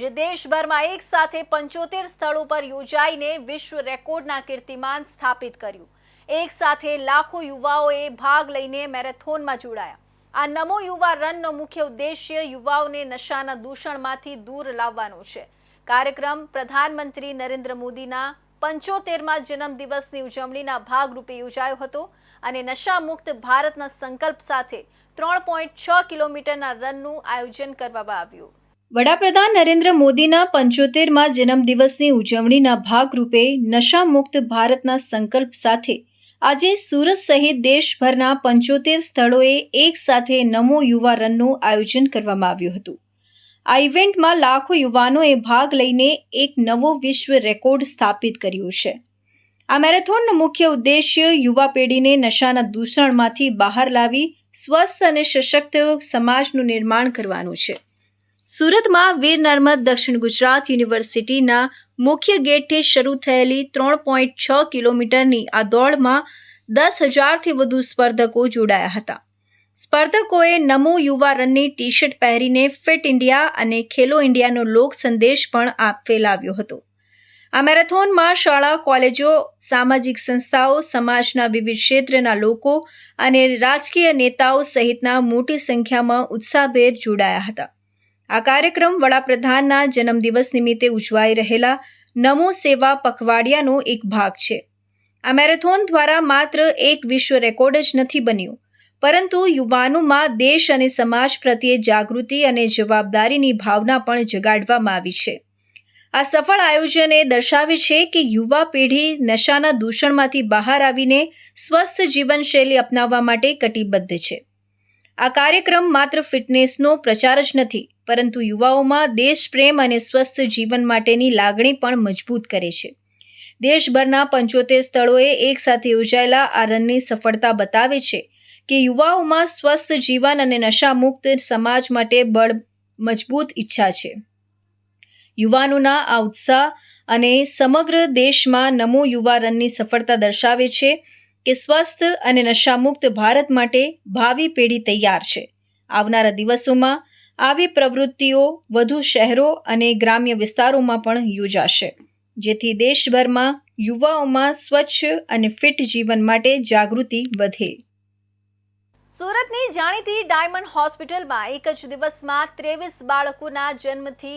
જે દેશભરમાં એક સાથે પંચોતેર સ્થળો પર યોજાઈને વિશ્વ રેકોર્ડના કીર્તિમાન સ્થાપિત કર્યું. એક સાથે લાખો યુવાઓએ ભાગ લઈને મેરેથોનમાં જોડાયા. આ નમો યુવા રનનો મુખ્ય ઉદ્દેશ્ય યુવાઓને નશાના દૂષણમાંથી દૂર લાવવાનો છે. કાર્યક્રમ પ્રધાનમંત્રી નરેન્દ્ર મોદીના પંચોતેરમાં જન્મદિવસની ઉજવણીના ભાગરૂપે યોજાયો હતો અને નશામુક્ત ભારતના સંકલ્પ સાથે ત્રણ પોઈન્ટ છ કિલોમીટરના રનનું આયોજન કરવામાં આવ્યું. વડાપ્રધાન નરેન્દ્ર મોદીના પંચોતેરમાં જન્મદિવસની ઉજવણીના ભાગરૂપે નશામુક્ત ભારતના સંકલ્પ સાથે આજે સુરત સહિત દેશભરના પંચોતેર સ્થળોએ એક સાથે નમો યુવા રનનું આયોજન કરવામાં આવ્યું હતું. આ ઇવેન્ટમાં લાખો યુવાનોએ ભાગ લઈને એક નવો વિશ્વ રેકોર્ડ સ્થાપિત કર્યો છે. આ મેરેથોનનો મુખ્ય ઉદ્દેશ્ય યુવા પેઢીને નશાના દૂષણમાંથી બહાર લાવી સ્વસ્થ અને સશક્ત સમાજનું નિર્માણ કરવાનું છે. સુરતમાં વીર નર્મદ દક્ષિણ ગુજરાત યુનિવર્સિટીના મુખ્ય ગેટથી શરૂ થયેલી ત્રણ પોઈન્ટ છ કિલોમીટરની આ દોડમાં દસ હજારથી વધુ સ્પર્ધકો જોડાયા હતા. સ્પર્ધકોએ નમો યુવા રનની ટી શર્ટ પહેરીને ફિટ ઇન્ડિયા અને ખેલો ઇન્ડિયાનો લોક સંદેશ પણ આપ ફેલાવ્યો હતો. આ મેરેથોનમાં શાળા, કોલેજો, સામાજિક સંસ્થાઓ, સમાજના વિવિધ ક્ષેત્રના લોકો અને રાજકીય નેતાઓ સહિતના મોટી સંખ્યામાં ઉત્સાહભેર જોડાયા હતા. આ કાર્યક્રમ વડાપ્રધાનના જન્મદિવસ નિમિત્તે ઉજવાઈ રહેલા નમો સેવા પખવાડિયાનો એક ભાગ છે. આ મેરેથોન દ્વારા માત્ર એક વિશ્વ રેકોર્ડ જ નથી બન્યું, પરંતુ યુવાનોમાં દેશ અને સમાજ પ્રત્યે જાગૃતિ અને જવાબદારીની ભાવના પણ જગાડવામાં આવી છે. આ સફળ આયોજને દર્શાવે છે કે યુવા પેઢી નશાના દૂષણમાંથી બહાર આવીને સ્વસ્થ જીવનશૈલી અપનાવવા માટે કટિબદ્ધ છે. આ કાર્યક્રમ માત્ર ફિટનેસનો પ્રચાર જ નથી પરંતુ યુવાઓમાં દેશપ્રેમ અને સ્વસ્થ જીવન માટેની લાગણી પણ મજબૂત કરે છે. દેશભરના પંચોતેર સ્થળોએ એક સાથે યોજાયેલા આ રનની સફળતા બતાવે છે કે યુવાઓમાં સ્વસ્થ જીવન અને નશામુક્ત સમાજ માટે બળ મજબૂત ઈચ્છા છે. યુવાનોના આ ઉત્સાહ અને સમગ્ર દેશમાં નમો યુવા રનની સફળતા દર્શાવે છે કે સ્વસ્થ અને નશામુક્ત ભારત માટે ભાવિ પેઢી તૈયાર છે. આવનારા દિવસોમાં આવી પ્રવૃત્તિઓ વધુ શહેરો અને ગ્રામ્ય વિસ્તારોમાં પણ યોજાશે, જેથી દેશભરમાં યુવાઓમાં સ્વચ્છ અને ફિટ જીવન માટે જાગૃતિ વધે. સુરતની જાણીતી ડાયમંડ હોસ્પિટલમાં એક જ દિવસમાં ત્રેવીસ બાળકોના જન્મથી